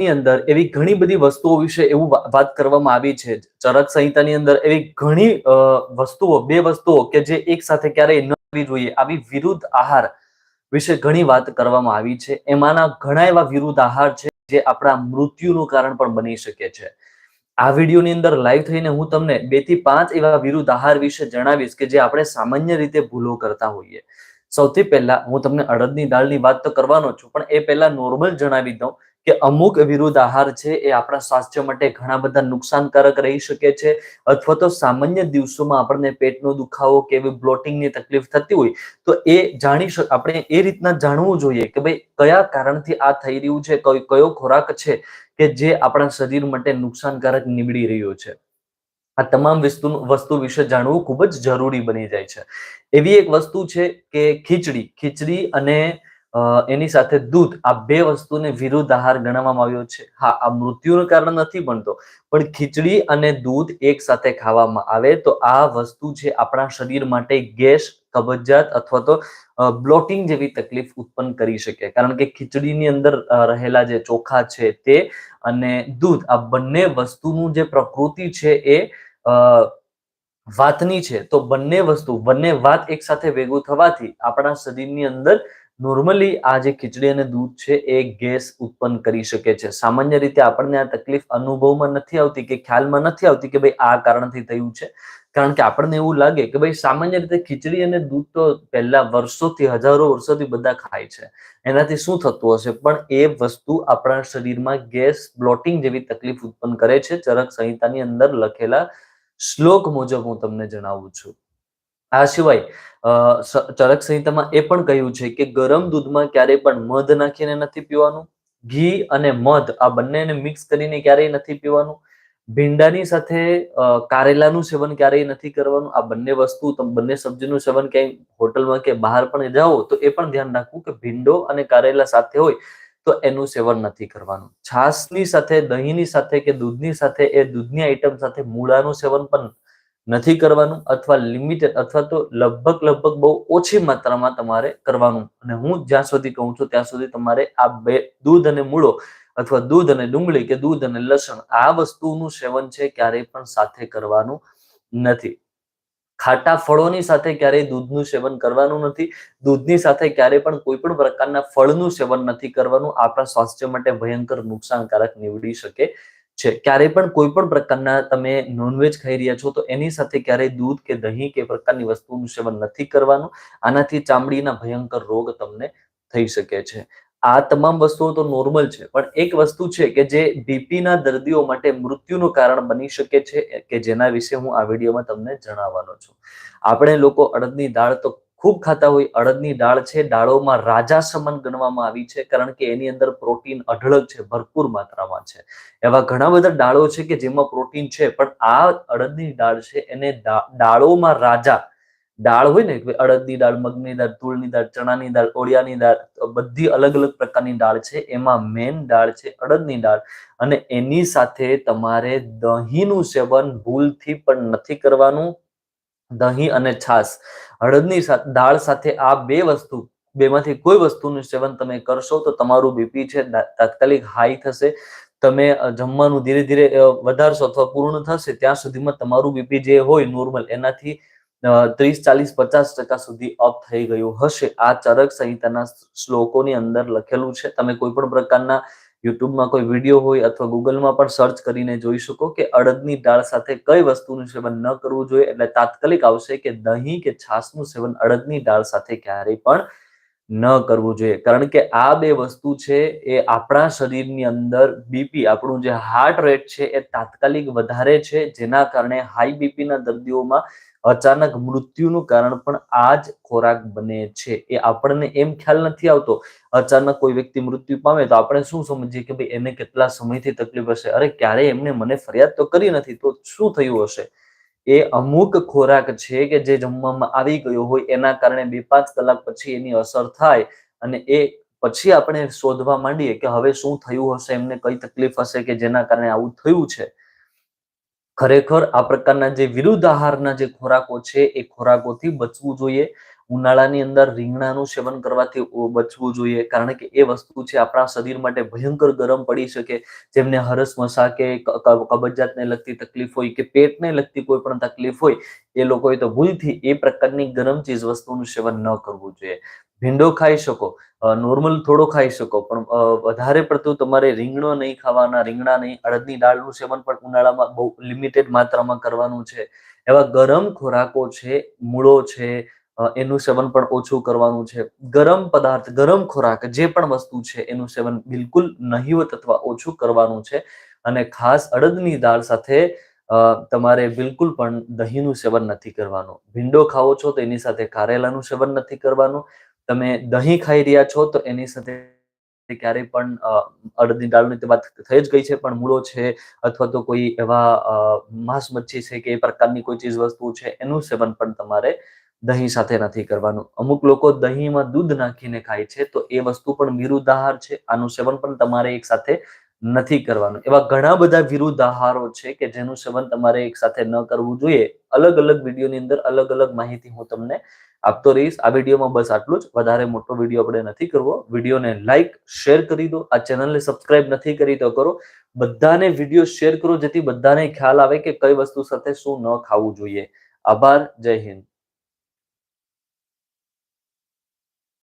ની અંદર એવી ઘણી બધી વસ્તુઓ વિશે એવું વાત કરવામાં આવી છે. ચરક સંહિતાની અંદર એવી ઘણી વસ્તુઓ, બે વસ્તુઓ કે જે એક સાથે ક્યારેય ન કરવી જોઈએ, આવી વિરુદ્ધ આહાર વિશે ઘણી વાત કરવામાં આવી છે. એમાંના ઘણા એવા વિરુદ્ધ આહાર છે જે આપણા મૃત્યુનું કારણ પણ બની શકે છે. આ વિડીયોની અંદર લાઈવ થઈને હું તમને બેથી પાંચ એવા વિરુદ્ધ આહાર વિશે જણાવીશ કે જે આપણે સામાન્ય રીતે ભૂલો કરતા હોઈએ. સૌથી પહેલા હું તમને અડદની દાળની વાત તો કરવાનો છું, પણ એ પહેલા નોર્મલ જણાવી દઉં. કે અમુક વિરુદ્ધ આહાર છે એ આપણા સ્વાસ્થ્ય માટે ઘણા બધા નુકસાનકારક રહી શકે છે, અથવા તો સામાન્ય દિવસોમાં આપણને પેટનો દુખાવો કે એવી બ્લોટિંગની તકલીફ થતી હોય, તો એ જાણી આપણે એ રીતના જાણવું જોઈએ કે ભાઈ કયા કારણથી આ થઈ રહ્યું છે, કયો ખોરાક છે કે જે આપણા શરીર માટે નુકસાનકારક નીવડી રહ્યો છે. આ તમામ વસ્તુ વસ્તુ વિશે જાણવું ખૂબ જ જરૂરી બની જાય છે. એવી એક વસ્તુ છે કે ખીચડી ખીચડી અને એની સાથે દૂધ, આ બે વસ્તુને વિરુદ્ધ આહાર ગણવામાં આવ્યો છે. હા, આ મૃત્યુનું કારણ નથી બનતો, પણ ખીચડી અને દૂધ એક સાથે ખાવામાં આવે તો આ વસ્તુ છે આપણા શરીર માટે ગેસ, કબજિયાત અથવા તો બ્લોટિંગ જેવી તકલીફ ઉત્પન્ન કરી શકે. કારણ કે ખીચડીની અંદર રહેલા જે ચોખા છે તે અને દૂધ, આ બંને વસ્તુનું જે પ્રકૃતિ છે એ વાતની છે. તો બંને વસ્તુ, બંને વાત એક સાથે ભેગું થવાથી આપણા શરીરની અંદર નોર્મલી આ જે ખીચડી અને દૂધ છે એ ગેસ ઉત્પન્ન કરી શકે છે. સામાન્ય રીતે આપણને આ તકલીફ અનુભવમાં નથી આવતી કે ખ્યાલમાં નથી આવતી કે ભાઈ આ કારણથી થયું છે. કારણ કે આપણને એવું લાગે કે ભાઈ સામાન્ય રીતે ખીચડી અને દૂધ તો પહેલા વર્ષોથી, હજારો વર્ષોથી બધા ખાય છે. એનાથી શું થતું હશે? પણ એ વસ્તુ આપણા શરીરમાં ગેસ બ્લોટિંગ જેવી તકલીફ ઉત્પન્ન કરે છે. ચરક સંહિતાની અંદર લખેલા શ્લોક મુજબ હું તમને જણાવું છું. આ સિવાય ચરક સંહિતામાં એ પણ કહ્યું છે કે ગરમ દૂધમાં ક્યારેય પણ મધ નાખીને નથી પીવાનું. ઘી અને મધ આ બંનેને મિક્સ કરીને ક્યારેય નથી પીવાનું. ભીંડાની સાથે કારેલાનું સેવન ક્યારેય નથી કરવાનું. આ બંને વસ્તુ બંને સબ્જીનું સેવન ક્યાંય હોટલમાં કે બહાર પણ જાઓ તો એ પણ ધ્યાન રાખવું કે ભીંડો અને કારેલા સાથે હોય તો એનું સેવન નથી કરવાનું. છાશની સાથે, દહીંની સાથે કે દૂધની સાથે એ દૂધની આઈટમ સાથે મૂળાનું સેવન પણ નથી કરવાનું અથવા લિમિટેડ અથવા તો લગભગ લગભગ બહુ ઓછી માત્રામાં તમારે કરવાનું. અને હું જ્યાં સુધી કહું છું ત્યાં સુધી તમારે આ બે દૂધ અને મૂળો અથવા દૂધ અને ડુંગળી કે દૂધ અને લસણ આ વસ્તુનું સેવન છે ક્યારેય પણ સાથે કરવાનું નથી. ખાટા ફળોની સાથે ક્યારેય દૂધનું સેવન કરવાનું નથી. દૂધની સાથે ક્યારેય પણ કોઈ પણ પ્રકારના ફળનું સેવન નથી કરવાનું. આપણા સ્વાસ્થ્ય માટે ભયંકર નુકસાનકારક નીવડી શકે છે. ક્યારેય પણ કોઈ પણ પ્રકારના તમે નોનવેજ ખાઈ રહ્યા છો, તો એની સાથે ક્યારેય દૂધ કે દહીં કે પ્રકારની વસ્તુનું સેવન નથી કરવાનું. આનાથી ચામડીના ભયંકર રોગ તમને થઈ શકે છે. આ તમામ વસ્તુઓ તો નોર્મલ છે, પણ એક વસ્તુ છે કે જે બીપી ના દર્દીઓ માટે મૃત્યુનું કારણ બની શકે છે, કે જેના વિશે હું આ વિડીયોમાં તમને જણાવવાનો છું. આપણે લોકો અડદની દાળ તો ખૂબ ખાતા હોય, અડદની દાળ છે, દાળોમાં રાજા સમન ગણવામાં આવી છે, કારણ કે એની અંદર પ્રોટીન અઢળક છે, ભરપૂર માત્રામાં છે. એવા ઘણા બધા દાળો છે કે જેમાં પ્રોટીન છે, પણ આ અડદની દાળ છે, એને દાળોમાં રાજા દાળ હોય ને અડદની દાળ, મગની દાળ, તુળની દાળ, ચણાની દાળ, ઓળિયાની દાળ બધી અલગ અલગ પ્રકારની દાળ છે, એમાં મેન દાળ છે અડદની દાળ. અને એની સાથે તમારે દહીંનું સેવન ભૂલથી પણ નથી કરવાનું. દહીં અને છાશ. સા- દાળ સાથે આ બે વસ્તુ, બેમાંથી કોઈ વસ્તુનું સેવન તમે કરશો તો તમારું બીપી છે તાત્કાલિક હાઈ થશે. તમે જમવાનું ધીરે ધીરે વધારશો અથવા પૂર્ણ થશે, ત્યાં સુધીમાં તમારું બીપી જે હોય નોર્મલ એનાથી ત્રીસ, ચાલીસ, પચાસ ટકા સુધી અપ થઈ ગયું હશે. આ ચરક સંહિતાના શ્લોકોની અંદર લખેલું છે. તમે કોઈ પણ પ્રકારના યુટ્યુબમાં કોઈ વીડિયો હોય અથવા ગૂગલમાં પણ સર્ચ કરીને જોઈ શકો કે અડદની દાળ સાથે કઈ વસ્તુનું સેવન ન કરવું જોઈએ. એટલે તાત્કાલિક આવશે કે દહીં કે છાશનું સેવન અડદની દાળ સાથે ક્યારેય પણ ન કરવું જોઈએ. કારણ કે આ બે વસ્તુ છે એ આપણા શરીરની અંદર બીપી આપણું જે હાર્ટ રેટ છે એ તાત્કાલિક વધારે છે. જેના કારણે હાઈ બીપીના દર્દીઓમાં અચાનક મૃત્યુનું કારણ પણ આ જ ખોરાક બને છે. એ આપણને એમ ખ્યાલ નથી આવતો, અચાનક કોઈ વ્યક્તિ મૃત્યુ પામે તો આપણે શું સમજીએ કે ભાઈ એને કેટલા સમયથી તકલીફ હશે? અરે ક્યારે એમને મને ફરિયાદ તો કરી નથી તો શું થયું હશે? એ અમુક ખોરાક છે કે જે જમવામાં આવી ગયો હોય એના કારણે બે પાંચ કલાક પછી એની અસર થાય અને એ પછી આપણે શોધવા માંડીએ કે હવે શું થયું હશે, એમને કઈ તકલીફ હશે કે જેના કારણે આવું થયું છે. ખરેખર આ પ્રકારના જે વિરુદ્ધ આહારના જે ખોરાકો છે, એ ખોરાકોથી બચવું જોઈએ. ઉનાળાની અંદર રીંગણાનું સેવન કરવાથી બચવું જોઈએ. કારણ કે એ વસ્તુ છે આપણા શરીર માટે ભયંકર ગરમ પડી શકે. જેમને હરસ મસા ક- કબજિયાતને લગતી તકલીફ હોય કે પેટને લગતી કોઈ પણ તકલીફ હોય, એ લોકોએ તો ભૂલથી એ પ્રકારની ગરમ ચીજ વસ્તુનું સેવન ન કરવું જોઈએ. ભીંડો ખાઈ શકો નોર્મલ થોડો ખાઈ શકો, પણ વધારે પડતું તમારે રીંગણો નહીં ખાવાના, રીંગણા નહીં, અડદની દાળનું સેવન પણ ઉનાળામાં બહુ લિમિટેડ માત્રામાં કરવાનું છે. એવા ગરમ ખોરાકો છે, મૂળો છે એનું સેવન પણ ઓછું કરવાનું છે. ગરમ પદાર્થ, ગરમ ખોરાક જે પણ વસ્તુ છે, એનું સેવન બિલકુલ નહીવત અથવા ઓછું કરવાનું છે. અને ખાસ અડદની દાળ સાથે તમારે બિલકુલ પણ દહીંનું સેવન નથી કરવાનું. ભીંડો ખાવો છો તો એની સાથે કારેલાનું સેવન નથી કરવાનું. તમે દહીં ખાઈ રહ્યા છો, તો એની સાથે ક્યારેય પણ અડદની દાળની વાત થઈ જ ગઈ છે, પણ મૂળો છે અથવા તો કોઈ એવા માંસ મચ્છી છે કે એ પ્રકારની કોઈ ચીજ વસ્તુ છે, એનું સેવન પણ તમારે દહીં સાથે નથી કરવાનું. અમુક લોકો દહીંમાં દૂધ નાખીને ખાય છે, તો એ વસ્તુ પણ વિરુદ્ધ આહાર છે, આનું સેવન પણ તમારે એક સાથે નથી કરવાનું. એવા ઘણા બધા વિરુદ્ધ આહારો છે કે જેનું સેવન તમારે એક સાથે ન કરવું જોઈએ. અલગ અલગ વિડીયોની અંદર અલગ અલગ માહિતી હું તમને આપતો રહીશ. આ વિડીયોમાં બસ આટલું જ. વધારે મોટો વીડિયો આપણે નથી કરવો. વિડીયોને લાઈક શેર કરી દો. આ ચેનલને સબસ્ક્રાઇબ નથી કરી તો કરો. બધાને વીડિયો શેર કરો જેથી બધાને ખ્યાલ આવે કે કઈ વસ્તુ સાથે શું ન ખાવું જોઈએ. આભાર. જય હિન્દ.